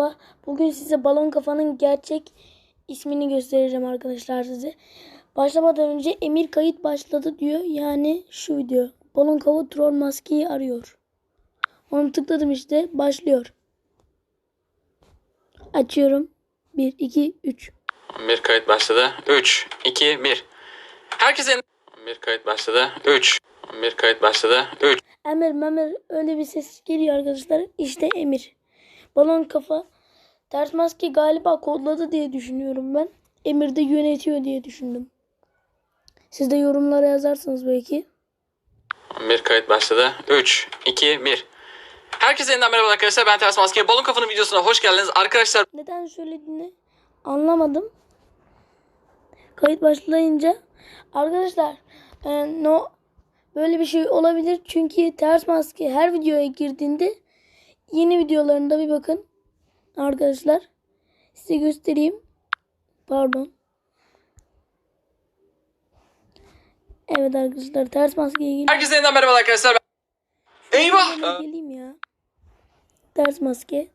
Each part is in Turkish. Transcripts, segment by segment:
Merhaba. Bugün size balon kafanın gerçek ismini göstereceğim arkadaşlar size. Başlamadan önce Emir kayıt başladı diyor. Yani şu video. Balon kafa troll maskeyi arıyor. Onu tıkladım işte. Başlıyor. Açıyorum. 1, 2, 3. Bir kayıt başladı. 3, 2, 1. Herkesin bir kayıt başladı. 3, bir kayıt başladı. 3. Emir Memir öyle bir ses geliyor arkadaşlar. İşte Emir. Balon kafa ters maske galiba kodladı diye düşünüyorum ben. Emir de yönetiyor diye düşündüm. Siz de yorumlara yazarsınız belki. Bir kayıt başladı. 3, 2, 1. Herkese yeniden merhaba arkadaşlar. Ben Ters Maske. Balon Kafanın videosuna hoş geldiniz. Arkadaşlar Neden söylediğini anlamadım. Kayıt başlayınca arkadaşlar e, no böyle bir şey olabilir çünkü ters maske her videoya girdiğinde yeni videolarında bir bakın arkadaşlar size göstereyim. Pardon. Evet arkadaşlar ters maskeye geleyim. herkese yeniden merhaba arkadaşlar. Ben... Eyvah! Geleyim ya. Ters maske.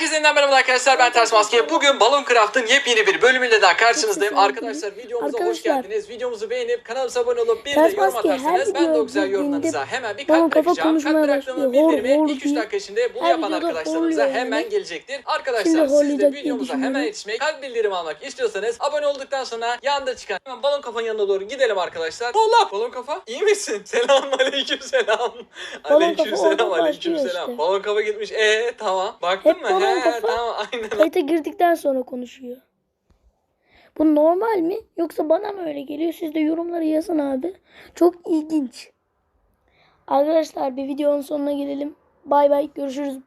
Herkese yeniden merhaba arkadaşlar. Ben Ters Maske. Bugün Balon Craft'ın yepyeni bir bölümüyle daha karşınızdayım. Arkadaşlar videomuza hoş Arkadaşlar, geldiniz. Videomuzu beğenip kanalımıza abone olup bir Ters de yorum Maske atarsanız ben de o güzel yorumlarınıza hemen bir kalp bırakacağım. Kalp bıraktığımın bildirimi hor 2-3 diye. dakika içinde bunu yapan arkadaşlarımıza hemen gelecektir. Arkadaşlar siz de videomuza hemen yetişmek, kalp bildirimi almak istiyorsanız abone olduktan sonra yanda çıkan hemen Balon Kafa'nın yanına doğru gidelim arkadaşlar. Allah! Balon Kafa iyi misin? Selam aleyküm selam. Aleyküm selam aleyküm selam. Balon Kafa gitmiş. Ee tamam. Baktın mı? He Kafa tamam aynen. Kayıta girdikten sonra konuşuyor. Bu normal mi? Yoksa bana mı öyle geliyor? Siz de yorumlara yazın abi. Çok ilginç. Arkadaşlar bir videonun sonuna gelelim. Bay bay. Görüşürüz.